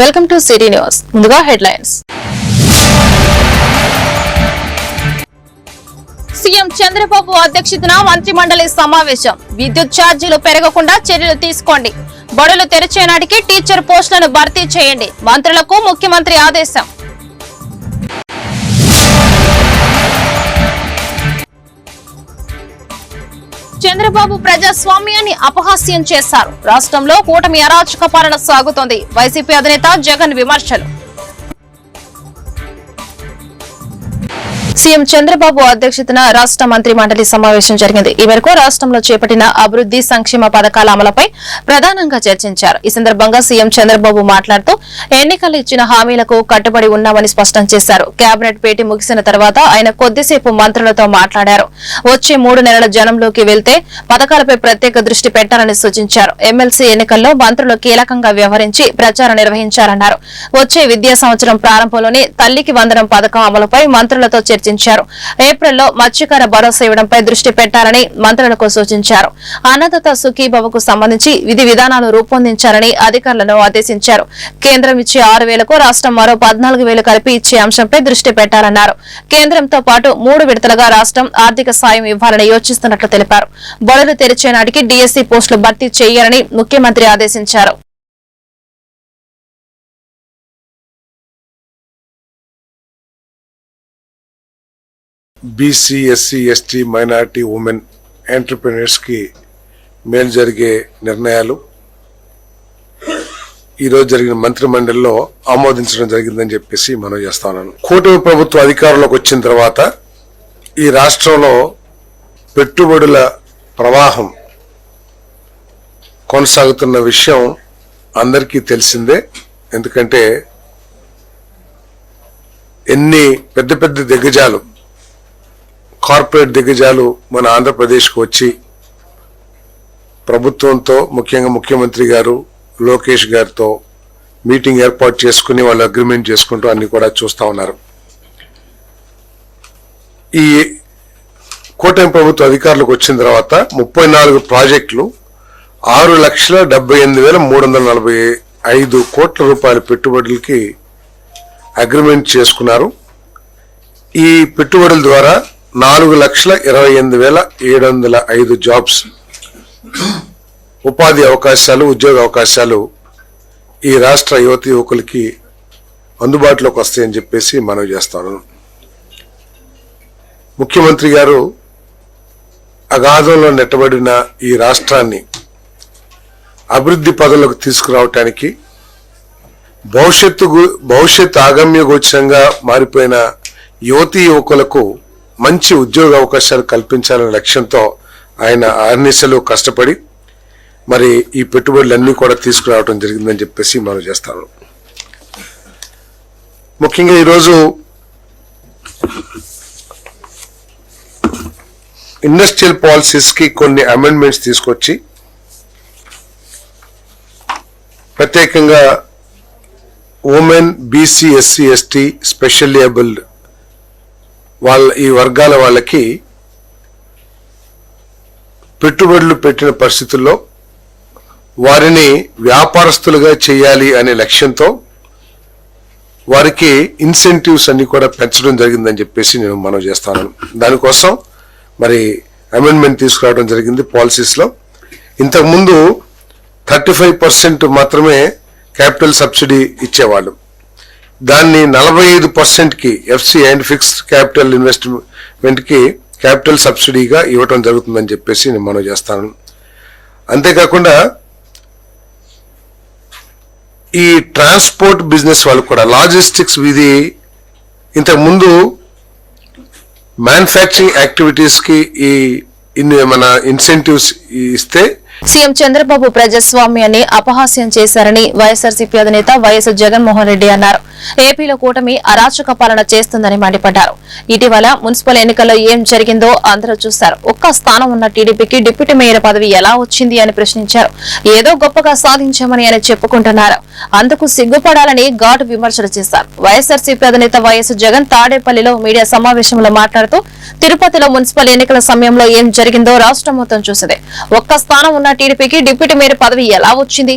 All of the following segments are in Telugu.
Welcome to city news. ముందుగా హెడ్లైన్స్. సీఎం చంద్రబాబు అధ్యక్షతన మంత్రి మండలి సమావేశం. విద్యుత్ ఛార్జీలు పెరగకుండా చర్యలు తీసుకోండి. బడులు తెరిచే నాటికి టీచర్ పోస్టులను భర్తీ చేయండి. మంత్రులకు ముఖ్యమంత్రి ఆదేశం. చంద్రబాబు ప్రజాస్వామ్యాన్ని అపహాస్యం చేశారు. రాష్ట్రంలో కూటమి అరాచక పాలన సాగుతోంది. వైసీపీ అధినేత జగన్ విమర్శలు. సీఎం చంద్రబాబు అధ్యక్షతన రాష్ట్ర మంత్రి మండలి సమావేశం జరిగింది. ఈ మేరకు రాష్ట్రంలో చేపట్టిన అభివృద్ది సంక్షేమ పథకాల అమలుపై ప్రధానంగా చర్చించారు. ఈ సందర్భంగా సీఎం చంద్రబాబు మాట్లాడుతూ ఎన్నికలు ఇచ్చిన హామీలకు కట్టుబడి ఉన్నామని స్పష్టం చేశారు. కేబినెట్ భేటీ ముగిసిన తర్వాత ఆయన కొద్దిసేపు మంత్రులతో మాట్లాడారు. వచ్చే మూడు నెలల జనంలోకి వెళ్తే పథకాలపై ప్రత్యేక దృష్టి పెట్టాలని సూచించారు. ఎమ్మెల్సీ ఎన్నికల్లో మంత్రులు కీలకంగా వ్యవహరించి ప్రచారం నిర్వహించారన్నారు. వచ్చే విద్యా సంవత్సరం ప్రారంభంలోనే తల్లికి వందనం పథకం అమలుపై మంత్రులతో చర్చించారు ఏప్రిల్లో మత్స్యకార భరోసా ఇవ్వడంపై దృష్టి పెట్టాలని మంత్రులకు సూచించారు. అన్నదాత సుఖీభవకు సంబంధించి విధి విధానాలు రూపొందించాలని అధికారులను ఆదేశించారు. కేంద్రం ఇచ్చే ఆరు వేలకు రాష్ట్రం మరో పద్నాలుగు వేలు కలిపి ఇచ్చే అంశంపై దృష్టి పెట్టాలన్నారు. కేంద్రంతో పాటు మూడు విడతలుగా రాష్ట్రం ఆర్థిక సాయం ఇవ్వాలని యోచిస్తున్నట్లు తెలిపారు. బడులు తెరిచే నాటికి డీఎస్సీ పోస్టులు భర్తీ చేయాలని ముఖ్యమంత్రి ఆదేశించారు. BC SC ST minority women ఎంటర్ప్రినర్స్కి మేలు జరిగే నిర్ణయాలు. ఈరోజు జరిగిన మంత్రి మండలిలో ఆమోదించడం జరిగిందని చెప్పేసి మనం చేస్తా ఉన్నాను. కూటమి ప్రభుత్వ అధికారంలోకి వచ్చిన తర్వాత ఈ రాష్ట్రంలో పెట్టుబడుల ప్రవాహం కొనసాగుతున్న విషయం అందరికీ తెలిసిందే. ఎందుకంటే ఎన్ని పెద్ద పెద్ద దిగ్గజాలు కార్పొరేట్ దిగ్గజాలు మన ఆంధ్రప్రదేశ్కు వచ్చి ప్రభుత్వంతో ముఖ్యంగా ముఖ్యమంత్రి గారు లోకేష్ గారితో మీటింగ్ ఏర్పాటు చేసుకుని వాళ్ళు అగ్రిమెంట్ చేసుకుంటూ అన్ని కూడా చూస్తా ఉన్నారు. ఈ కూటమి ప్రభుత్వ అధికారులకు వచ్చిన తర్వాత ముప్పై నాలుగు ప్రాజెక్టులు ఆరు లక్షల డెబ్బై ఎనిమిది వేల మూడు వందల నలభై ఐదు కోట్ల రూపాయల పెట్టుబడులకి అగ్రిమెంట్ చేసుకున్నారు. ఈ పెట్టుబడుల ద్వారా నాలుగు లక్షల ఇరవై ఎనిమిది వేల ఏడు వందల ఐదు జాబ్స్. ఉపాధి అవకాశాలు ఉద్యోగ అవకాశాలు ఈ రాష్ట్ర యువతి యువకులకి అందుబాటులోకి వస్తాయని చెప్పేసి మనవి చేస్తాను ముఖ్యమంత్రి గారు అగాధంలో నెట్టబడిన ఈ రాష్ట్రాన్ని అభివృద్ధి పదవులకు తీసుకురావటానికి భవిష్యత్తు భవిష్యత్ ఆగమ్య గోచరంగా మారిపోయిన యువతీ యువకులకు మంచి ఉద్యోగ అవకాశాలు కల్పించాలనే లక్ష్యంతో ఆయన అహర్నిశలు కష్టపడి మరి ఈ పెట్టుబడులన్నీ కూడా తీసుకురావడం జరిగిందని చెప్పేసి మనం చేస్తాను. ముఖ్యంగా ఈరోజు ఇండస్ట్రియల్ పాలసీస్కి కొన్ని అమెండ్మెంట్స్ తీసుకొచ్చి ప్రత్యేకంగా women BC SC ST special abled వాళ్ళ ఈ వర్గాల వాళ్ళకి పెట్టుబడులు పెట్టిన పరిస్థితుల్లో వారిని వ్యాపారస్తులుగా చేయాలి అనే లక్ష్యంతో వారికి ఇన్సెంటివ్స్ అన్ని కూడా పెంచడం జరిగిందని చెప్పేసి నేను మనం చేస్తాను దానికోసం మరి అమెండ్మెంట్ తీసుకురావడం జరిగింది పాలసీస్లో. ఇంతకుముందు థర్టీ ఫైవ్ పర్సెంట్ మాత్రమే క్యాపిటల్ సబ్సిడీ ఇచ్చేవాళ్ళు. దాన్ని నలభై ఐదు పర్సెంట్కి ఎఫ్సి అండ్ ఫిక్స్డ్ క్యాపిటల్ ఇన్వెస్ట్మెంట్కి క్యాపిటల్ సబ్సిడీగా ఇవ్వటం జరుగుతుందని చెప్పేసి నేను మనం చేస్తాను. అంతేకాకుండా ఈ ట్రాన్స్పోర్ట్ బిజినెస్ వాళ్ళు కూడా లాజిస్టిక్స్ ఇది ఇంతకుముందు మ్యానుఫ్యాక్చరింగ్ యాక్టివిటీస్కి ఈ ఇన్ని మన ఇన్సెంటివ్స్ ఇస్తే సీఎం చంద్రబాబు ప్రజాస్వామ్యాన్ని అపహాస్యం చేశారని వైఎస్ఆర్సీపీ అధినేత వైఎస్ జగన్మోహన్ రెడ్డి అన్నారు. ఏపీలో కూటమి అరాచక పాలన చేస్తుందని మండిపడ్డారు. ఇటీవల మున్సిపల్ ఎన్నికల్లో ఏం జరిగిందో అందరూ చూశారు. ఒక్క స్థానం ఉన్న టీడీపీకి డిప్యూటీ మేయర్ పదవి ఎలా వచ్చింది అని ప్రశ్నించారు. ఏదో గొప్పగా సాధించామని ఆయన చెప్పుకుంటున్నారు. అందుకు సిగ్గుపడాలని ఘాటు విమర్శలు చేశారు. వైఎస్ఆర్సీపీ అధినేత వైఎస్ జగన్ తాడేపల్లిలో మీడియా సమావేశంలో మాట్లాడుతూ తిరుపతిలో మున్సిపల్ ఎన్నికల సమయంలో ఏం జరిగిందో రాష్ట్రం మొత్తం చూసింది. ఒక్క స్థానం ఉన్న ఉన్న టీడీపీకి డిప్యూటీ మేయర్ పదవి ఎలా వచ్చింది?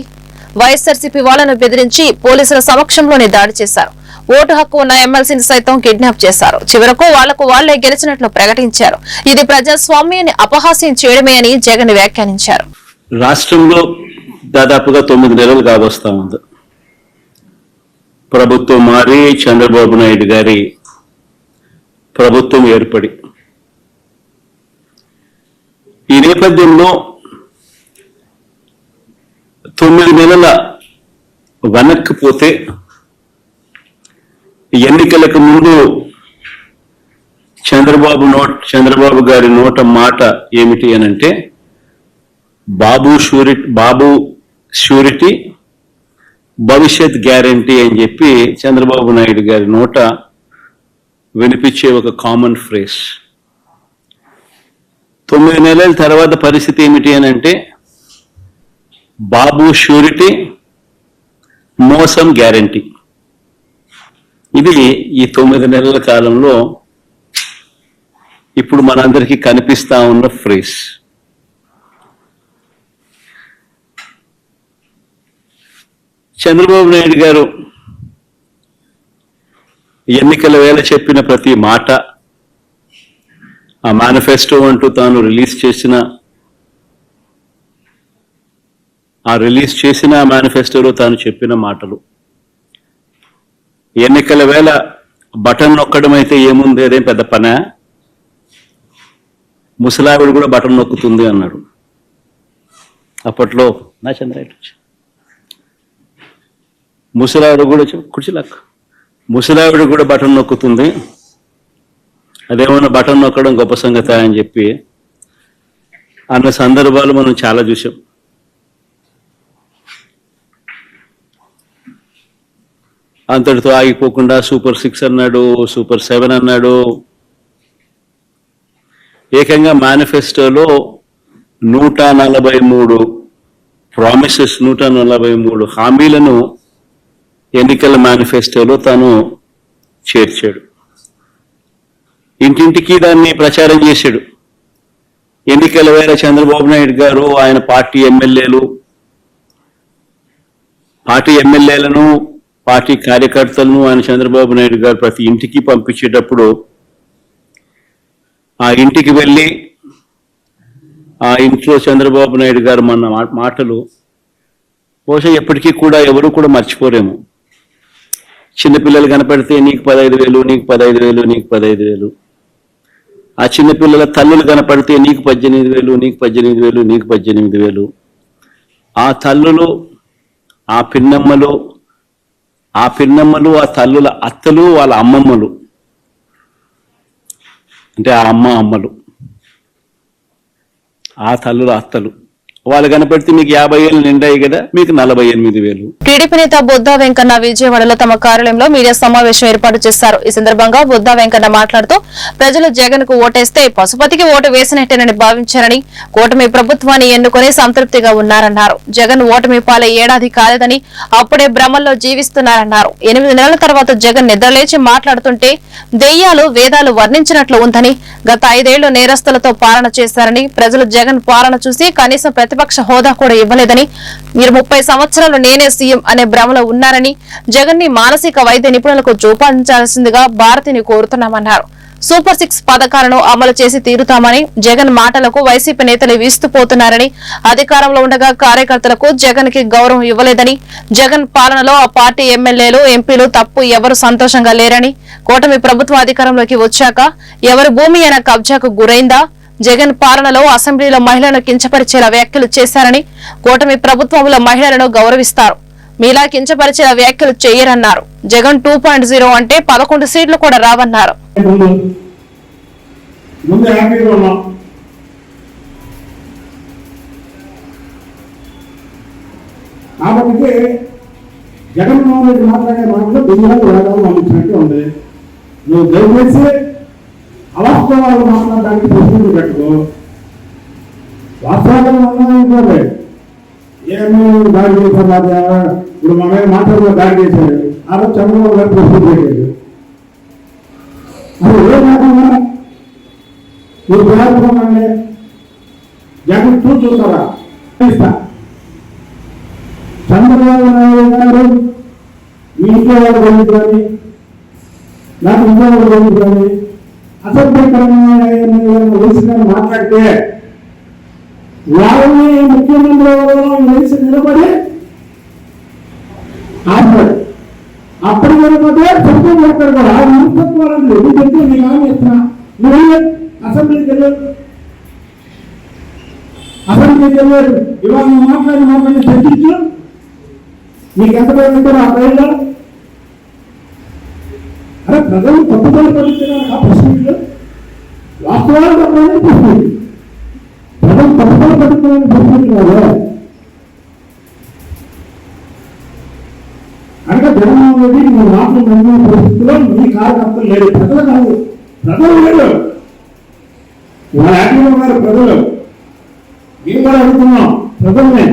వైఎస్ఆర్సీపీ వాళ్ళను బెదిరించి పోలీసుల సమక్షంలోనే దాడి చేశారు. ఓటు హక్కు ఉన్న ఎమ్మెల్సీని సైతం కిడ్నాప్ చేశారు. చివరకు వాళ్ళకు వాళ్ళే గెలిచినట్లు ప్రకటించారు. ఇది ప్రజాస్వామ్యాన్ని అపహాస్యం చేయడమే అని జగన్ వ్యాఖ్యానించారు. రాష్ట్రంలో దాదాపుగా తొమ్మిది నెలలు కాబోస్తా ఉంది. ప్రభుత్వం మారి చంద్రబాబు నాయుడు గారి ప్రభుత్వం ఏర్పడి. ఈ నేపథ్యంలో తొమ్మిది నెలల వెనక్కి పోతే ఎన్నికలకు ముందు చంద్రబాబు నోట్ చంద్రబాబు గారి నోట మాట ఏమిటి అనంటే బాబు షూరిటీ బాబు షూరిటీ భవిష్యత్ గ్యారంటీ అని చెప్పి చంద్రబాబు నాయుడు గారి నోట వినిపించే ఒక కామన్ ఫ్రేస్. తొమ్మిది నెలల తర్వాత పరిస్థితి ఏమిటి అని అంటే బాబు షూరిటీ మోసం గ్యారంటీ. ఇది ఈ తొమ్మిది నెలల కాలంలో ఇప్పుడు మనందరికీ కనిపిస్తా ఉన్న ఫ్రేజ్. చంద్రబాబు నాయుడు గారు ఎన్నికల వేళ చెప్పిన ప్రతి మాట ఆ మేనిఫెస్టో అంటూ తాను రిలీజ్ చేసిన ఆ రిలీజ్ చేసిన మేనిఫెస్టోలో తాను చెప్పిన మాటలు. ఎన్నికల వేళ బటన్ నొక్కడం అయితే ఏముంది? అదేం పెద్ద పనా? ముసలావిడ కూడా బటన్ నొక్కుతుంది అన్నాడు. అప్పట్లో నా చంద్రాయుడు ముసలావిడ కూడా చెప్ కుర్చీలాక్ ముసలావిడ కూడా బటన్ నొక్కుతుంది. అదేమన్నా బటన్ నొక్కడం గొప్ప సంగతి అని చెప్పి అన్న సందర్భాలు మనం చాలా చూసాం అంతటితో ఆగిపోకుండా సూపర్ సిక్స్ అన్నాడు సూపర్ సెవెన్ అన్నాడు. ఏకంగా మేనిఫెస్టోలో నూట నలభై మూడు ప్రామిసెస్ నూట నలభై మూడు హామీలను ఎన్నికల మేనిఫెస్టోలో తాను చేర్చాడు. ఇంటింటికి దాన్ని ప్రచారం చేశాడు. ఎన్నికల వేళ చంద్రబాబు నాయుడు గారు ఆయన పార్టీ ఎమ్మెల్యేలు పార్టీ ఎమ్మెల్యేలను పార్టీ కార్యకర్తలను ఆయన చంద్రబాబు నాయుడు గారు ప్రతి ఇంటికి పంపించేటప్పుడు ఆ ఇంటికి వెళ్ళి ఆ ఇంట్లో చంద్రబాబు నాయుడు గారు మన మాటలు బహుశా ఎప్పటికీ కూడా ఎవరు కూడా మర్చిపోలేము చిన్నపిల్లలు కనపడితే నీకు పదహైదు వేలు నీకు పదహైదు వేలు నీకు పదహైదు వేలు. ఆ చిన్నపిల్లల తల్లులు కనపడితే నీకు పద్దెనిమిది వేలు నీకు పద్దెనిమిది వేలు నీకు పద్దెనిమిది వేలు. ఆ తల్లులు ఆ పిన్నమ్మలు ఆ పిన్నమ్మలు ఆ తల్లుల అత్తలు వాళ్ళ అమ్మమ్మలు. అంటే ఆ అమ్మ అమ్మలు. ఆ తల్లుల అత్తలు. వాళ్ళు కనపెడితే మీకు యాభై ఏళ్ళు నిండాయి కదా మీకు నలభై ఎనిమిది వేలు. టీడీపీ నేత బుద్దా వెంకన్న విజయవాడలో తమ కార్యాలయంలో మీడియా సమావేశం ఏర్పాటు చేశారు. ఈ సందర్భంగా బుద్దా వెంకన్న మాట్లాడుతూ ప్రజలు జగన్కు ఓటేస్తే పశుపతికి ఓటు వేసినట్టేనని భావించారని కూటమి ప్రభుత్వాన్ని ఎన్నుకుని సంతృప్తిగా ఉన్నారన్నారు. జగన్ ఓటమి పాలే ఏడాది కాలేదని అప్పుడే భ్రమల్లో జీవిస్తున్నారన్నారు. ఎనిమిది నెలల తర్వాత జగన్ నిద్రలేచి మాట్లాడుతుంటే దెయ్యాలు వేదాలు వర్ణించినట్లు ఉందని గత ఐదేళ్ళు నేరస్తులతో పాలన చేశారని ప్రజలు జగన్ పాలన చూసి కనీసం ప్రతిపక్ష హోదా కూడా ఇవ్వలేదని మీరు ముప్పై సంవత్సరాలు నేనే సీఎం అనే భ్రమలో ఉన్నారని జగన్ని మానసిక వైద్య నిపుణులకు చూపించాల్సిందిగా భారతిని కోరుతున్నామన్నారు. సూపర్ సిక్స్ పథకాలను అమలు చేసి తీరుతామని జగన్ మాటలకు వైసీపీ నేతలు వీస్తుపోతున్నారని అధికారంలో ఉండగా కార్యకర్తలకు జగన్కి గౌరవం ఇవ్వలేదని జగన్ పాలనలో ఆ పార్టీ ఎమ్మెల్యేలు ఎంపీలు తప్పు ఎవరు సంతోషంగా లేరని కూటమి ప్రభుత్వ అధికారంలోకి వచ్చాక ఎవరు భూమి అయినా కబ్జాకు గురైందా జగన్ పాలనలో అసెంబ్లీలో మహిళలను కించపరిచేలా వ్యాఖ్యలు చేశారని కూటమి ప్రభుత్వంలో మహిళలను గౌరవిస్తారు. మీలా కించపరిచేలా వ్యాఖ్యలు చేయరన్నారు. జగన్ టూ పాయింట్ జీరో అంటే పదకొండు సీట్లు కూడా రావన్నారు. కాబట్టి జగన్మోహన్ రెడ్డి మాట్లాడే మాటలు వేదాలు ఉంది. నువ్వు దయచేసి అవాస్తవాలు మాట్లాడడానికి ప్రశ్నలు పెట్టుకో. వాస్తవాలు ఉన్నాయనుకోలే ఏమో దాడి చేశారు రాజా ఇప్పుడు మా మీద మాట్లాడుతూ దాడి చేశారు. ఆ రోజు చంద్రబాబు గారు ప్రశ్న పెట్టారు. అది ఏ కాకుండా మీరు ప్రయత్నండి జగన్ టూ చూస్తారా? ఇస్తా. చంద్రబాబు నాయుడు గారు మీ ఇంట్లో వాళ్ళు గురించి కానీ నాకు ఇంట్లో వాళ్ళు గురించి కానీ అసభ్యకరమైన వయసుగా మాట్లాడితే వాళ్ళని ముఖ్యమంత్రి వయసు నిలబడి ఆపడు అప్పుడు నిలబడితే ప్రభుత్వం పడతాడు కూడా ఆ నిరుపత్వాలను ఎందుకంటే నేను ఏమి చెప్తున్నా నువ్వు అసెంబ్లీకి వెళ్ళారు? అసెంబ్లీకి వెళ్ళారు. ఇవాళ మాట్లాడి మాట్లాడి చర్చించు నీకు ఎంత కూడా ఆ రైల్లో ప్రజలు తప్పుదారి పట్టించడానికి ఆపర్చునిటీలో వాస్తవాలు తప్పడానికి పరిస్థితి ప్రజలు తప్పుదారి పట్టించడానికి పరిస్థితి కాదు కనుక జగన్మోహన్ రెడ్డి మీ మాటలు నమ్మిన పరిస్థితిలో మీ కార్యకర్తలు లేరు. ప్రజలు కాదు ప్రజలు లేరు. ఇవాళ యాక్టివ్గా ఉన్నారు ప్రజలు. మేము కూడా అడుగుతున్నాం ప్రజల్ని.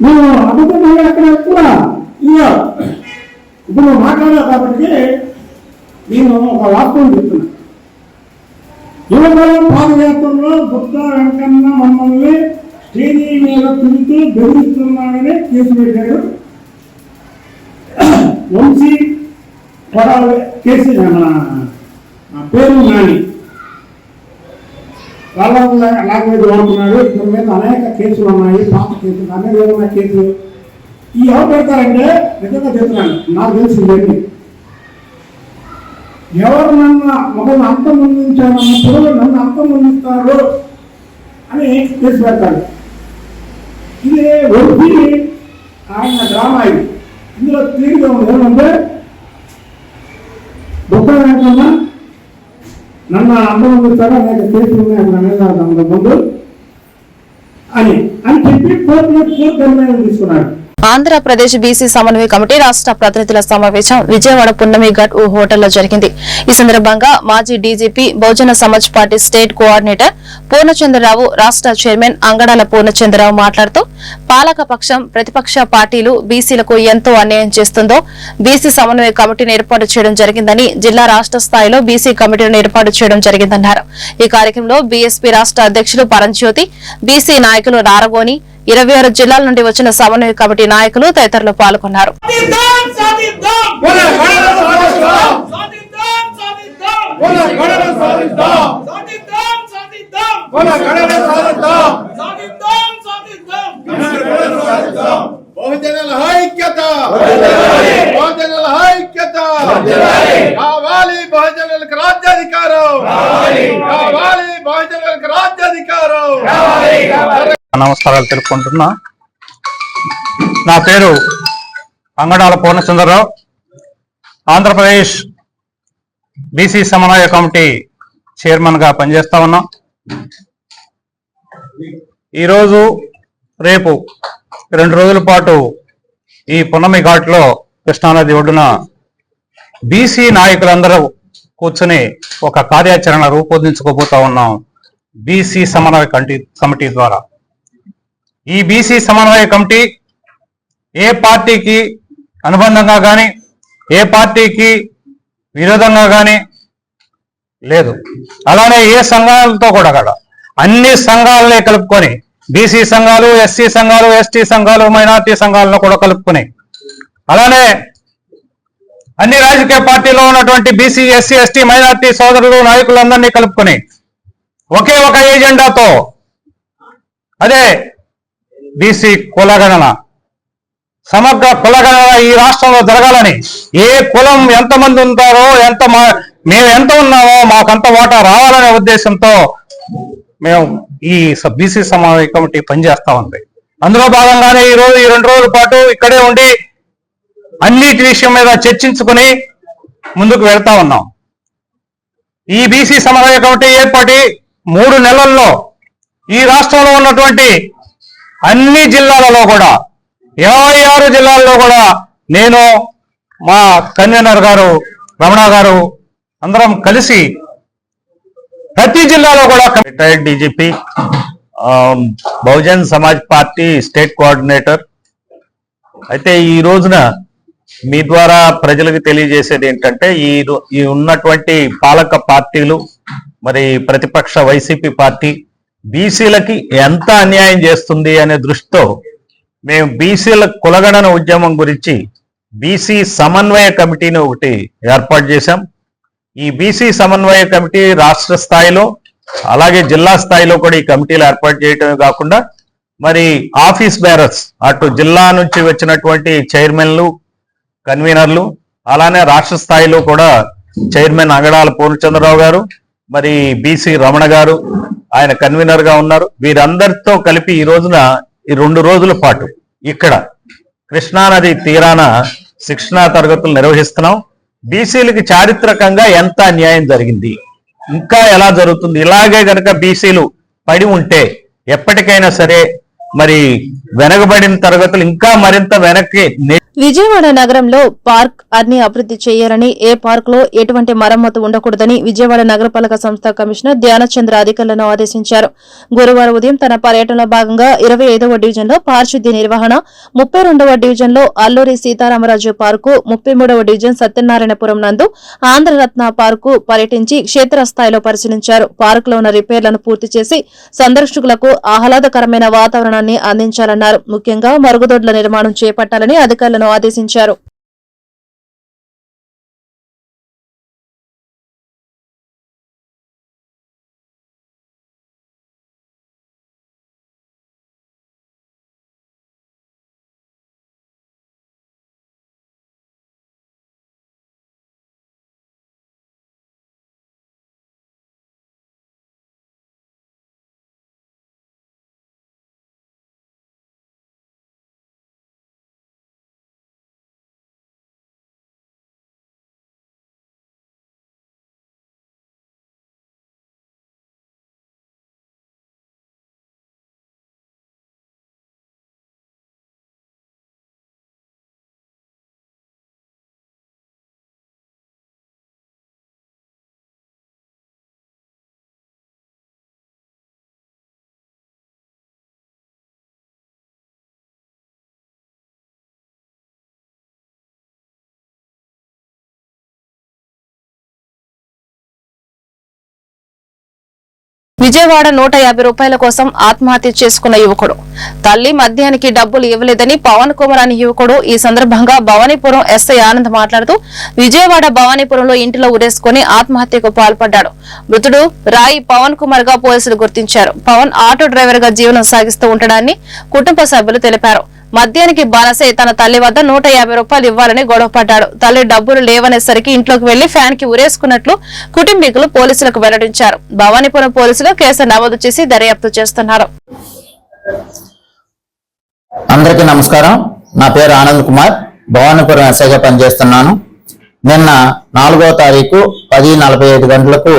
మేము అడుగుతున్నాం ఎక్కడ కూడా ఇయ్యో ఇప్పుడు నువ్వు మాట్లాడావు కాబట్టి నేను ఒక వాస్తవం చెప్తున్నా. యువకుల పాదయాత్రలో బుద్ధ వెంకన్న మమ్మల్ని స్టేజీ మీద తిరుగుతూ బెదిరిస్తున్నాడని కేసు పెట్టాడు. వంశీ కొడాలి కేసు మన పేరు నాని. వాళ్ళ లాంగ్వేజ్ వాడుతున్నాడు ఇతని మీద అనేక కేసులు ఉన్నాయి పాత కేసులు నా కేసులు. ఈ ఎవరు పెడతారంటే నిజంగా చెప్తున్నాను నాకు తెలిసి ఇవన్నీ. ఎవరు నన్ను ఒకరిని అంతం ముందుంచారన్నప్పుడు నన్ను అంతం ముందుస్తారు అని తెలిసి పెడతారు. ఇది ఒప్పి ఆయన డ్రామా ఇది. ఇందులో తీరుగా ఉంది ఏమంటే దుఃఖం వెంకన్న నన్ను అంతమందిస్తాడు అనేక కేసులు ఉన్నాయి? నా ముందు అని. అని చెప్పి కోర్టులో కోర్టు నిర్ణయం తీసుకున్నాడు. ఆంధ్రప్రదేశ్ బీసీ సమన్వయ కమిటీ రాష్ట్ర ప్రతినిధుల సమావేశం విజయవాడ పున్నమి ఘట్ ఓ హోటల్లో జరిగింది. ఈ సందర్భంగా మాజీ DGP Bahujan Samaj party state coordinator Purnachandra Rao రాష్ట్ర చైర్మన్ అంగడాల పూర్ణచంద్రరావు మాట్లాడుతూ పాలక పక్షం ప్రతిపక్ష పార్టీలు బీసీలకు ఎంతో అన్యాయం చేస్తుందో బీసీ సమన్వయ కమిటీని ఏర్పాటు చేయడం జరిగిందని జిల్లా రాష్ట్ర స్థాయిలో బీసీ కమిటీలను ఏర్పాటు చేయడం జరిగిందన్నారు. ఈ కార్యక్రమంలో బీఎస్పీ రాష్ట్ర అధ్యక్షులు పరంజ్యోతి బీసీ నాయకులు నారగోని ఇరవై ఆరు జిల్లాల నుండి వచ్చిన సమన్వయ కమిటీ నాయకులు తదితరులు పాల్గొన్నారు సాధిద్దాం బహుజనుల ఐక్యత. బహుజనుల. ఐక్యత. కావాలి బహుజనులకు రాజ్యాధికారం. కావాలి. బహుజనులకు రాజ్యాధికారం. నమస్కారాలు తెలుపుకుంటున్నా. నా పేరు అంగడాల పూర్ణచంద్రరావు. ఆంధ్రప్రదేశ్ బీసీ సమన్వయ కమిటీ చైర్మన్గా పనిచేస్తా ఉన్నాం. ఈరోజు రేపు రెండు రోజుల పాటు ఈ పున్నమి ఘాట్లో కృష్ణానది ఒడ్డున బీసీ నాయకులందరూ కూర్చుని ఒక కార్యాచరణ రూపొందించుకోబోతా ఉన్నాం బీసీ సమన్వయ కమిటీ కమిటీ ద్వారా. ఈ బీసీ సమన్వయ కమిటీ ఏ పార్టీకి అనుబంధంగా కానీ ఏ పార్టీకి విరోధంగా కానీ లేదు. అలానే ఏ సంఘాలతో కూడా కదా. అన్ని సంఘాలనే కలుపుకొని బీసీ సంఘాలు ఎస్సీ సంఘాలు ఎస్టీ సంఘాలు మైనార్టీ సంఘాలను కూడా కలుపుకొని అలానే అన్ని రాజకీయ పార్టీలో ఉన్నటువంటి బీసీ ఎస్సీ ఎస్టీ మైనార్టీ సోదరులు నాయకులందరినీ కలుపుకొని ఒకే ఒక ఏజెండాతో అదే బీసీ కులగణన సమగ్ర కులగణన ఈ రాష్ట్రంలో జరగాలని ఏ కులం ఎంతమంది ఉంటారో ఎంత మేమెంత మేము ఎంత ఉన్నామో మాకంత వాటా రావాలనే ఉద్దేశంతో మేము ఈ బీసీ సమావేశ కమిటీ పనిచేస్తా ఉంది. అందులో భాగంగానే ఈ రోజు ఈ రెండు రోజుల పాటు ఇక్కడే ఉండి అన్నిటి విషయం మీద చర్చించుకుని ముందుకు వెళ్తా ఉన్నాం. ఈ బీసీ సమన్వయ కమిటీ ఏర్పడి మూడు నెలల్లో ఈ రాష్ట్రంలో ఉన్నటువంటి అన్ని జిల్లాలలో కూడా ఇరవై ఆరు జిల్లాల్లో కూడా నేను మా కన్వీనర్ గారు రమణ గారు అందరం కలిసి ప్రతి జిల్లాలో కూడా retired DGP Bahujan Samaj party state coordinator. అయితే ఈ రోజున మీ ద్వారా ప్రజలకు తెలియజేసేది ఏంటంటే ఈ ఈ ఉన్నటువంటి పాలక పార్టీలు మరి ప్రతిపక్ష వైసీపీ పార్టీ బీసీలకి ఎంత అన్యాయం చేస్తుంది అనే దృష్టితో మేము బీసీల కులగణన ఉద్యమం గురించి బీసీ సమన్వయ కమిటీని ఒకటి ఏర్పాటు చేశాం. ఈ బీసీ సమన్వయ కమిటీ రాష్ట్ర స్థాయిలో అలాగే జిల్లా స్థాయిలో కూడా ఈ కమిటీలు ఏర్పాటు చేయటమే కాకుండా మరి ఆఫీస్ బేరర్స్ అటు జిల్లా నుంచి వచ్చినటువంటి చైర్మన్లు కన్వీనర్లు అలానే రాష్ట్ర స్థాయిలో కూడా చైర్మన్ అంగడాల పూర్ణచంద్రరావు గారు మరి బీసీ రమణ గారు ఆయన కన్వీనర్గా ఉన్నారు. వీరందరితో కలిపి ఈ రోజున ఈ రెండు రోజుల పాటు ఇక్కడ కృష్ణానది తీరాన శిక్షణా తరగతులు నిర్వహిస్తున్నాం. బీసీలకి చారిత్రకంగా ఎంత అన్యాయం జరిగింది? ఇంకా ఎలా జరుగుతుంది? ఇలాగే గనక బీసీలు పడి ఉంటే ఎప్పటికైనా సరే మరి వెనకబడిన తరగతులు ఇంకా మరింత వెనక్కి విజయవాడ నగరంలో పార్క్ అన్ని అభివృద్ధి చేయాలని ఏ పార్క్లో ఎటువంటి మరమ్మతు ఉండకూడదని విజయవాడ నగరపాలక సంస్థ కమిషనర్ ధ్యానచంద్ర అధికారులను ఆదేశించారు. గురువారం ఉదయం తన పర్యటనలో భాగంగా ఇరవై ఐదవ డివిజన్లో పారిశుద్ధ్య నిర్వహణ ముప్పై రెండవ డివిజన్లో అల్లూరి సీతారామరాజు పార్కు ముప్పై మూడవ డివిజన్ సత్యనారాయణపురం నందు ఆంధ్రరత్న పార్కు పర్యటించి క్షేత్రస్థాయిలో పరిశీలించారు. పార్కులో ఉన్న రిపేర్లను పూర్తి చేసి సందర్శకులకు ఆహ్లాదకరమైన వాతావరణాన్ని అందించాలన్నారు. ముఖ్యంగా మరుగుదొడ్ల నిర్మాణం చేపట్టాలని అధికారులను ఆదేశించారు. విజయవాడ నూట యాభై రూపాయల కోసం ఆత్మహత్య చేసుకున్న యువకుడు. తల్లి మద్యానికి డబ్బులు ఇవ్వలేదని పవన్ కుమార్ అనే యువకుడు ఈ సందర్భంగా భవానీపురం ఎస్ఐ ఆనంద్ మాట్లాడుతూ విజయవాడ భవానీపురంలో ఇంటిలో ఉరేసుకుని ఆత్మహత్యకు పాల్పడ్డాడు. మృతుడు రాయి పవన్ కుమార్గా పోలీసులు గుర్తించారు. పవన్ ఆటో డ్రైవర్గా జీవనం సాగిస్తూ ఉండడాన్ని కుటుంబ సభ్యులు తెలిపారు. మద్యానికి బానసే తన తల్లి వద్ద నూట యాభై రూపాయలు ఇవ్వాలని గొడవపడ్డాడు తల్లి డబ్బులు లేవనేసరికి ఇంట్లోకి వెళ్ళి ఫ్యాన్కి ఉరేసుకున్నట్లు కుటుంబీకులు పోలీసులకు వెల్లడించారు. భవానీపురం పోలీసులు కేసు నమోదు చేసి దర్యాప్తు చేస్తున్నారు. అందరికీ నమస్కారం. నా పేరు ఆనంద్ కుమార్. భవానీపురం ఎస్ఐగా పనిచేస్తున్నాను. నిన్న నాలుగో తారీఖు పది నలభై ఐదు గంటలకు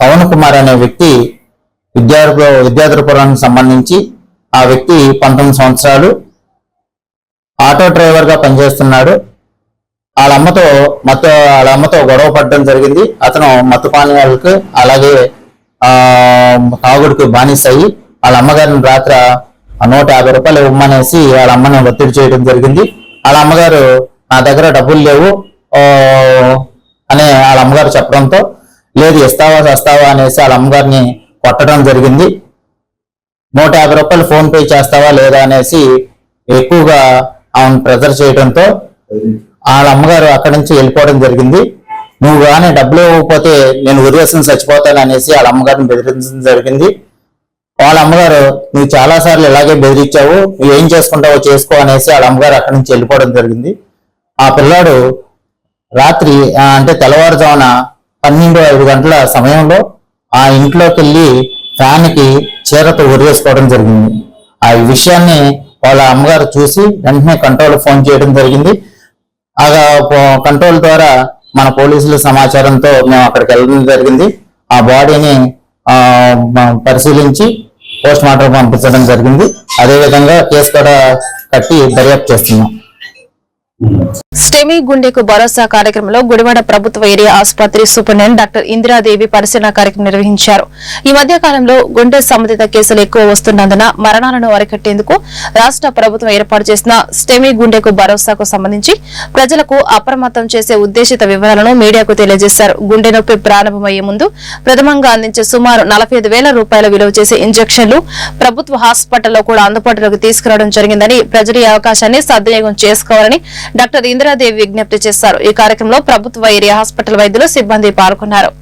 పవన్ కుమార్ అనే వ్యక్తి విద్యార్థి విద్యార్థిపురానికి సంబంధించి ఆ వ్యక్తి పంతొమ్మిది సంవత్సరాలు ఆటో డ్రైవర్గా పనిచేస్తున్నాడు. వాళ్ళ అమ్మతో మత్తు వాళ్ళ అమ్మతో గొడవ పడడం జరిగింది. అతను మత్తుపానీయాలకు అలాగే తాగుడికి బానిస వాళ్ళ అమ్మగారిని రాత్రి ఆ నూట యాభై రూపాయలు ఇవ్వమనేసి వాళ్ళ అమ్మని ఒత్తిడి చేయడం జరిగింది. వాళ్ళ అమ్మగారు నా దగ్గర డబ్బులు లేవు. అనే వాళ్ళ అమ్మగారు చెప్పడంతో లేదు ఇస్తావా వస్తావా అనేసి వాళ్ళ అమ్మగారిని కొట్టడం జరిగింది. నూట యాభై రూపాయలు ఫోన్ పే చేస్తావా లేదా అనేసి ఎక్కువగా ఆమెను ప్రెజర్ చేయడంతో వాళ్ళ అమ్మగారు అక్కడి నుంచి వెళ్ళిపోవడం జరిగింది. నువ్వు కానీ డబ్బులు ఇవ్వకపోతే నేను ఉరివేసం చచ్చిపోతాను అనేసి వాళ్ళ అమ్మగారిని బెదిరించడం జరిగింది. వాళ్ళ అమ్మగారు నువ్వు చాలా సార్లు ఇలాగే బెదిరించావు నువ్వు ఏం చేసుకుంటావో చేసుకో అనేసి వాళ్ళ అమ్మగారు అక్కడి నుంచి వెళ్ళిపోవడం జరిగింది. ఆ పిల్లాడు రాత్రి అంటే తెల్లవారుజామున పన్నెండు ఐదు గంటల సమయంలో ఆ ఇంట్లోకి వెళ్ళి ఫ్యాన్కి చీరతో ఉరివేసుకోవడం జరిగింది. ఆ విషయాన్ని వాళ్ళ అమ్మగారు చూసి వెంటనే కంట్రోల్ ఫోన్ చేయడం జరిగింది. ఆ కంట్రోల్ ద్వారా మన పోలీసుల సమాచారంతో మేము అక్కడికి వెళ్ళడం జరిగింది. ఆ బాడీని పరిశీలించి పోస్ట్ మార్టం పంపించడం జరిగింది. అదేవిధంగా కేసు కూడా కట్టి దర్యాప్తు చేస్తున్నాం. స్టెమీ గుండెకు భరోసా కార్యక్రమంలో గుడివాడ ప్రభుత్వ ఏరియా ఆసుపత్రి సూపరింటెండెంట్ డాక్టర్ ఇందిరాదేవి పరిశీలన కార్యక్రమం నిర్వహించారు. ఈ మధ్య కాలంలో గుండె సంబంధిత కేసులు ఎక్కువ వస్తున్నందున మరణాలను అరికట్టేందుకు రాష్ట ప్రభుత్వం ఏర్పాటు చేసిన స్టెమీ గుండెకు భరోసాకు సంబంధించి ప్రజలకు అప్రమత్తం చేసే ఉద్దేశిత వివరాలను మీడియాకు తెలియజేశారు. గుండె నొప్పి ప్రారంభమయ్యే ముందు ప్రథమంగా అందించే సుమారు నలభై వేల రూపాయల విలువ చేసే ఇంజెక్షన్లు ప్రభుత్వ హాస్పిటల్లో కూడా అందుబాటులోకి తీసుకురావడం జరిగిందని ప్రజలు ఈ అవకాశాన్ని సద్వినియోగం చేసుకోవాలని డాక్టర్ ఇందిరాదేవి విజ్ఞప్తి చేశారు. ఈ కార్యక్రమంలో ప్రభుత్వ ఏరియా హాస్పిటల్ వైద్యులు సిబ్బంది పాల్గొన్నారు.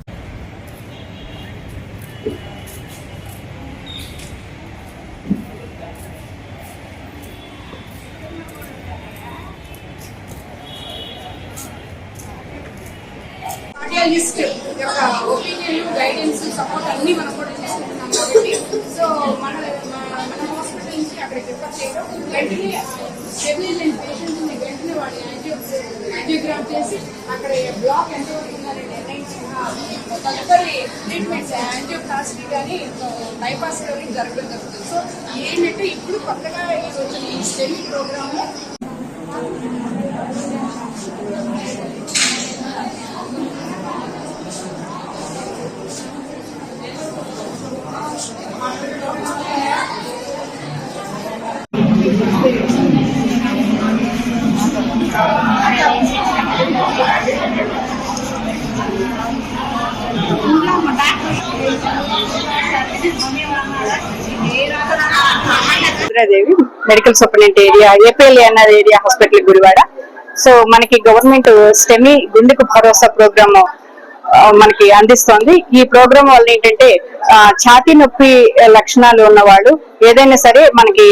యొక్క ఒపీనియన్ గైడెన్స్ సపోర్ట్ అన్ని మనం కూడా తీసుకుంటున్నాం కాబట్టి. సో మన మన- హాస్పిటల్ నుంచి అక్కడికి రిఫర్ చేయడం వెంటనే పేషెంట్ వెంటనే యాంజియోగ్రామ్ చేసి అక్కడ బ్లాక్ ఎంత ఉందని నిర్ణయించిన తదుపరి ట్రీట్మెంట్స్ యాంజియోప్లాస్టీ కానీ బైపాస్ కానీ జరగడం జరుగుతుంది సో ఏంటంటే ఇప్పుడు కొత్తగా వచ్చిన ఈ STEM program Devi medical superintendent area APL అన్నది ఏరియా హాస్పిటల్ గుడివాడ. సో మనకి గవర్నమెంట్ స్టెమి గుండెకు భరోసా ప్రోగ్రామ్ మనకి అందిస్తోంది. ఈ ప్రోగ్రామ్ వల్ల ఏంటంటే ఛాతీ నొప్పి లక్షణాలు ఉన్నవాళ్ళు ఏదైనా సరే మనకి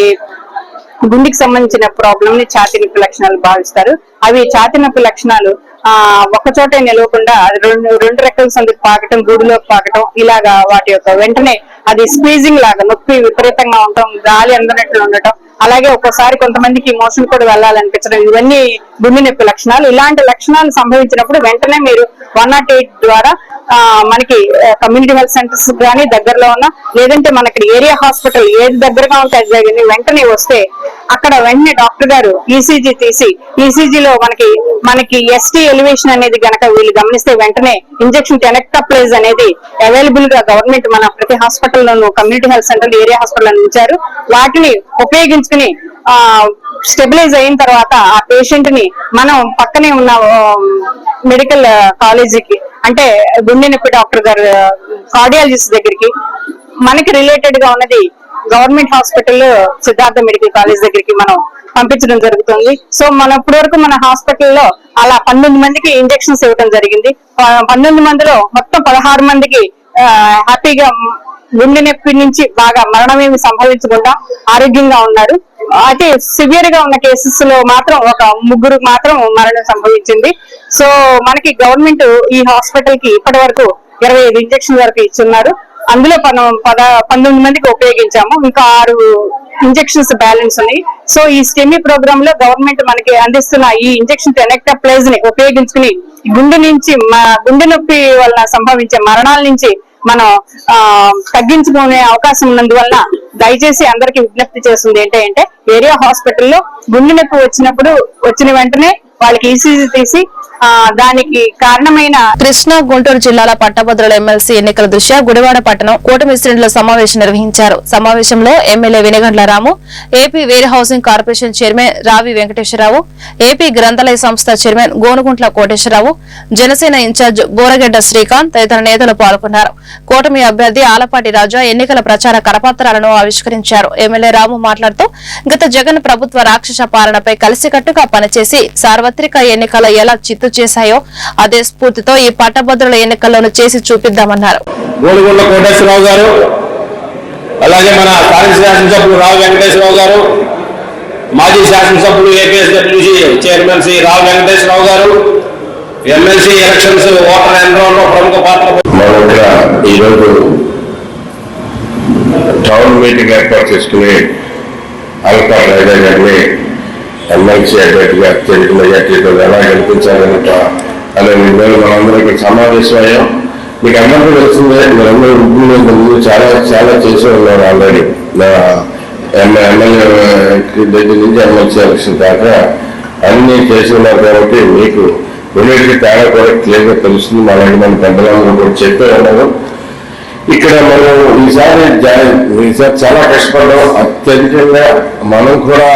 గుండెకి సంబంధించిన ప్రాబ్లమ్ని ఛాతీ నొప్పి లక్షణాలు భావిస్తారు. అవి ఛాతీ నొప్పి లక్షణాలు ఆ ఒక చోటే నిలవకుండా రెండు రెండు రెక్కల సందుకు పాకటం గూడులోకి పాకటం ఇలాగా వాటి యొక్క వెంటనే అది స్క్వీజింగ్ లాగా నొప్పి విపరీతంగా ఉండటం గాలి అందనట్లు ఉండటం అలాగే ఒక్కోసారి కొంతమందికి మోషన్ కూడా వెళ్ళాలనిపించడం ఇవన్నీ గుండె నొప్పి లక్షణాలు. ఇలాంటి లక్షణాలు సంభవించినప్పుడు వెంటనే మీరు వన్ నాట్ ఎయిట్ ద్వారా మనకి కమ్యూనిటీ హెల్త్ సెంటర్స్ కానీ దగ్గరలో ఉన్న లేదంటే మనకి ఏరియా హాస్పిటల్ ఏది దగ్గరగా ఉంటే జరిగింది వెంటనే వస్తే అక్కడ వెంటనే డాక్టర్ గారు ఈసీజీ తీసి ఈసీజీలో మనకి మనకి ఎస్టీ ఎలివేషన్ అనేది గనక వీళ్ళు గమనిస్తే వెంటనే ఇంజెక్షన్ టెనెక్టప్లేజ్ అనేది అవైలబుల్గా గవర్నమెంట్ మన ప్రతి హాస్పిటల్లోనూ community health centre area hospital ఉంచారు. వాటిని ఉపయోగించుకుని ఆ స్టెబిలైజ్ అయిన తర్వాత ఆ పేషెంట్ని మనం పక్కనే ఉన్న మెడికల్ కాలేజీకి అంటే గుండె నొప్పి డాక్టర్ గారు కార్డియాలజిస్ట్ దగ్గరికి మనకి రిలేటెడ్గా ఉన్నది government hospital Siddhartha medical college దగ్గరికి మనం పంపించడం జరుగుతుంది. సో మన ఇప్పటి వరకు మన హాస్పిటల్లో అలా పంతొమ్మిది మందికి ఇంజెక్షన్స్ ఇవ్వడం జరిగింది. పన్నెండు పంతొమ్మిది మందిలో మొత్తం పదహారు మందికి హ్యాపీగా గుండె నొప్పి నుంచి బాగా మరణమేమి సంభవించకుండా ఆరోగ్యంగా ఉన్నారు అయితే సివియర్గా ఉన్న కేసెస్లో మాత్రం ఒక ముగ్గురు మాత్రం మరణం సంభవించింది. సో మనకి గవర్నమెంట్ ఈ హాస్పిటల్కి ఇప్పటి వరకు ఇరవై ఐదు ఇంజక్షన్ వరకు ఇచ్చున్నారు. అందులో మనం పద పంతొమ్మిది మందికి ఉపయోగించాము. ఇంకా ఆరు ఇంజెక్షన్స్ బ్యాలెన్స్ ఉన్నాయి. సో ఈ స్టెమి ప్రోగ్రామ్లో గవర్నమెంట్ మనకి అందిస్తున్న ఈ ఇంజెక్షన్ టెనెక్టప్లైజ్ని ఉపయోగించుకుని గుండె నుంచి గుండె నొప్పి వలన సంభవించే మరణాల నుంచి మనం ఆ తగ్గించుకునే అవకాశం ఉన్నందువల్ల దయచేసి అందరికి విజ్ఞప్తి చేస్తుంది ఏంటంటే ఏరియా హాస్పిటల్లో గుండె నొప్పి వచ్చినప్పుడు వచ్చిన వెంటనే వాళ్ళకి ఈసీజీ తీసి దానికి కారణమైన కృష్ణా గుంటూరు జిల్లాల పట్టభద్రుల ఎమ్మెల్సీ ఎన్నికల దృష్ట్యా గుడివాడ పట్టణం కూటమి శ్రేణుల సమావేశం నిర్వహించారు. సమావేశంలో MLA Vinagandla Ramu AP ware housing corporation chairman Ravi Venkateswara Rao AP గ్రంథాలయ సంస్థ చైర్మన్ గోనుగుంట్ల కోటేశ్వరరావు జనసేన ఇన్ఛార్జ్ బోరగడ్డ శ్రీకాంత్ తదితర నేతలు పాల్గొన్నారు. కూటమి అభ్యర్థి ఆలపాటి రాజా ఎన్నికల ప్రచార కరపత్రాలను ఆవిష్కరించారు. ఎమ్మెల్యే రాము మాట్లాడుతూ గత జగన్ ప్రభుత్వ రాక్షస పాలనపై కలిసికట్టుగా పనిచేసి సార్వత్రిక ఎన్నికల ఎలా చిత్తు చేశాయో అదే స్ఫూర్తితో ఈ పట్టభద్రుల ఎన్నికల్లోనూ చేసి చూపిద్దామన్నారు. అలాగే మన స్థానిక శాసనసభ్యులు రావు వెంకటేశ్వరరావు గారు మాజీ శాసనసభ్యులు APSWC chairman Shri Rao Venkateswara Rao garu MLC elections voter ఎన్రోల్లో ప్రముఖ పాత్ర ఈరోజు టౌన్ మీటింగ్ ఏర్పాటు చేసుకుని అల్కా రైడర్ గారిని ఎమ్మెల్సీ అభ్యర్థిగా తెలుగు మెజార్టీతో ఎలా గెలిపించాలని అనే నిర్ణయం మనందరం ఇక్కడ సమావేశమయ్యాం. మీకు అందరికీ తెలిసిందే మీరందరూ ముందు చాలా చాలా చేసి ఉన్నారు ఆల్రెడీ. నా ఎమ్మెల్యే దగ్గర నుంచి ఎమ్మెల్సీ ఎలక్షన్ దాకా అన్నీ చేసి ఉన్నారు కాబట్టి మీకు రెండింటికి తేడా కూడా క్లియర్గా తెలుస్తుంది. మా లాంటి మన పెద్దలందరూ కూడా చెప్పే ఉన్నారు. ఇక్కడ మనం ఈసారి జాయిన్ ఈసారి చాలా కష్టపడ్డాం. అత్యధికంగా మనం కూడా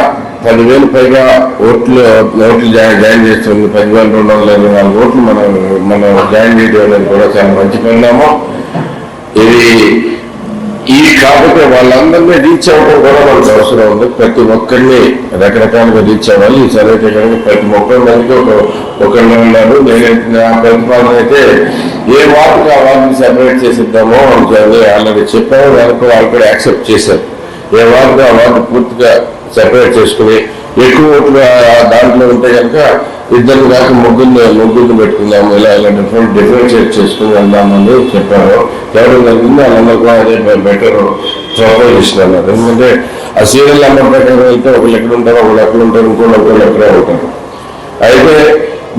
పదివేలు పైగా ఓట్లు ఓట్లు జాయిన్ జాయిన్ చేస్తుంది పదివేల రెండు వందల ఇరవై నాలుగు ఓట్లు మనం మనం జాయిన్ చేయడం అనేది కూడా చాలా మంచి పరిణామం. ఇది ఈ కాకపోతే వాళ్ళందరినీ రీచ్ అవ్వడం కూడా మనకు అవసరం ఉంది. ప్రతి ఒక్కరిని రకరకాలుగా రీచ్ అవ్వాలి. ఈ సర్వే కనుక ప్రతి ఒక్కరి మందికి ఒక ఒకరిని ఉన్నారు. నేను నా ప్రతిపాదన అయితే ఏ వార్డుకి ఆ వార్డుని సెపరేట్ చేసిద్దామో అని ఆల్రెడీ చెప్పాము దానికి వాళ్ళు కూడా యాక్సెప్ట్ చేశారు. ఏ వార్డు ఆ వార్డు పూర్తిగా సెపరేట్ చేసుకుని ఎక్కువ ఓట్లు దాంట్లో ఉంటే కనుక ఇద్దరు కాక ముగ్గురిని ముగ్గురిని పెట్టుకుందాము ఇలా ఇలా డిఫరెంట్ డిఫరెన్షియేట్ చేసుకుని వెళ్దామని చెప్పారు. ఎవరు జరిగింది వాళ్ళందరూ కూడా అదే బెటర్ ప్రపోజిషన్ అన్నారు ఎందుకంటే ఆ సీరియల్ నెంబర్ ప్రకారం వెళ్తే ఒకళ్ళు ఎక్కడ ఉంటారు ఒకళ్ళు ఎక్కడ ఉంటారు ఇంకోళ్ళు ఒకళ్ళు ఎక్కడే ఉంటారు. అయితే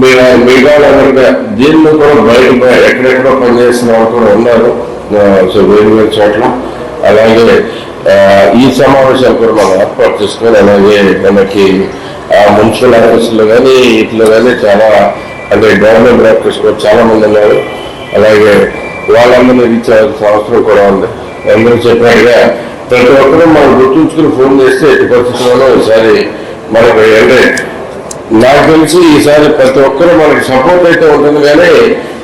మీరు మిగతా వాళ్ళందరికీ దీనిలో కూడా బయట ఎక్కడెక్కడో పనిచేసిన వాళ్ళు కూడా ఉన్నారు. సో వేరు వేరు చోట్ల. అలాగే ఈ సమావేశాలు కూడా మనం ఏర్పాటు చేసుకొని అలాగే మనకి మున్సిపల్ ఆఫీసులో కానీ ఇట్లో కానీ చాలా అంటే గవర్నమెంట్ డాక్టర్స్ కూడా చాలా మంది ఉన్నారు. అలాగే వాళ్ళందరినీ రీచ్ అవ్వాల్సిన అవసరం కూడా ఉంది. అందరూ చెప్పారుగా ప్రతి ఒక్కరూ మనం గుర్తుంచుకుని ఫోన్ చేస్తే ఎట్టి పరిస్థితుల్లో ఈసారి మనకు అంటే నాకు తెలిసి ఈసారి ప్రతి ఒక్కరూ మనకి సపోర్ట్ అయితే ఉంటుంది కానీ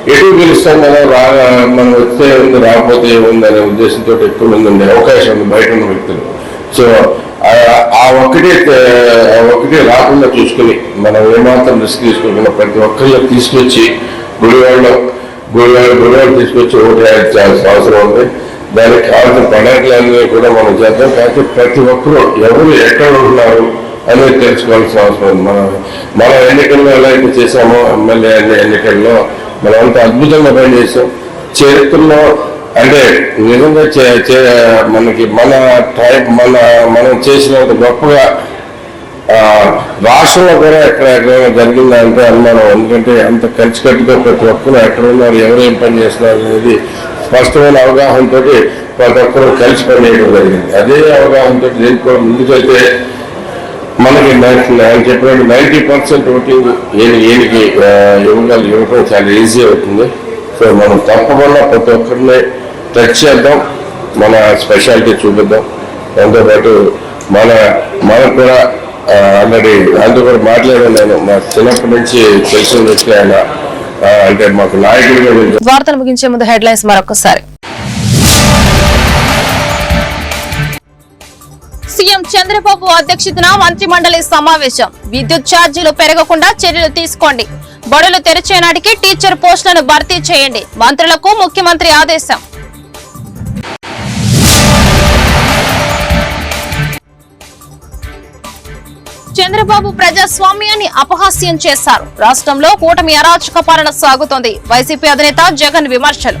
ఎటు గెలుస్తాం కదా రా మనం వస్తే ఉంది రాకపోతే ఏముందనే ఉద్దేశంతో ఎక్కువ మంది ఉండే అవకాశం ఉంది బయట ఉన్న వ్యక్తులు. సో ఆ- ఒక్కటే ఆ ఒక్కటే రాకుండా చూసుకుని మనం ఏమాత్రం రిస్క్ తీసుకోకుండా ప్రతి ఒక్కరిని తీసుకొచ్చి గుడివాడలో గుడివాడ గుడివాడ తీసుకొచ్చి ఓటు చేయాల్సిన అవసరం ఉంది. దానికి కావాల్సిన ప్రణాళికలన్నీ కూడా మనం చేద్దాం. కాకపోతే ప్రతి ఒక్కరూ ఎవరు ఎక్కడ ఉంటున్నారు అనేది తెలుసుకోవాల్సిన అవసరం ఉంది. మనం మన ఎన్నికల్లో ఎలా అయితే చేసామో ఎమ్మెల్యే ఎన్నికల్లో మనం అంత అద్భుతంగా పనిచేసాం చరిత్రలో అంటే నిజంగా చే- చే- మనకి మన టైప్ మన మనం చేసినంత గొప్పగా రాష్ట్రంలో కూడా ఎక్కడ ఎక్కడైనా జరిగిందా అంటే అనుమానం. ఎందుకంటే అంత కలిసికట్టుగా ప్రతి ఒక్కరు ఎక్కడ ఉన్నారు ఎవరేం పని చేస్తున్నారు అనేది స్పష్టమైన అవగాహనతో ప్రతి ఒక్కరు కలిసి పనిచేయడం జరిగింది. అదే అవగాహనతో దీనికి ముందుకైతే మనకి ఆయన చెప్పినట్టు నైంటీ పర్సెంట్ ఓటింగ్ ఏది ఈయనకి ఆ, ఇవ్వగల చాలా ఈజీ అవుతుంది. సో మనం తప్పకుండా ప్రతి ఒక్కరిని టచ్ చేద్దాం. మన స్పెషాలిటీ చూపిద్దాం. దాంతోపాటు మన మనకు కూడా ఆల్రెడీ ఆయనతో కూడా మాట్లాడాను నేను మా చిన్నప్పటి నుంచి తెలిసిన వ్యక్తి ఆయన. అంటే మాకు నాయకుడిగా వార్తలు ముగించే ముందు హెడ్లైన్స్ మరొకసారి సీఎం చంద్రబాబు అధ్యక్షతన మంత్రి మండలి సమావేశం. విద్యుత్ ఛార్జీలు పెరగకుండా చర్యలు తీసుకోండి. బడులు తెరిచే నాటికి టీచర్ పోస్టులను భర్తీ చేయండి. మంత్రులకు ముఖ్యమంత్రి ఆదేశం. చంద్రబాబు ప్రజాస్వామ్యాన్ని అపహాస్యం చేశారు. రాష్ట్రంలో కూటమి అరాచక పాలన సాగుతోంది. వైసీపీ అధినేత జగన్ విమర్శలు.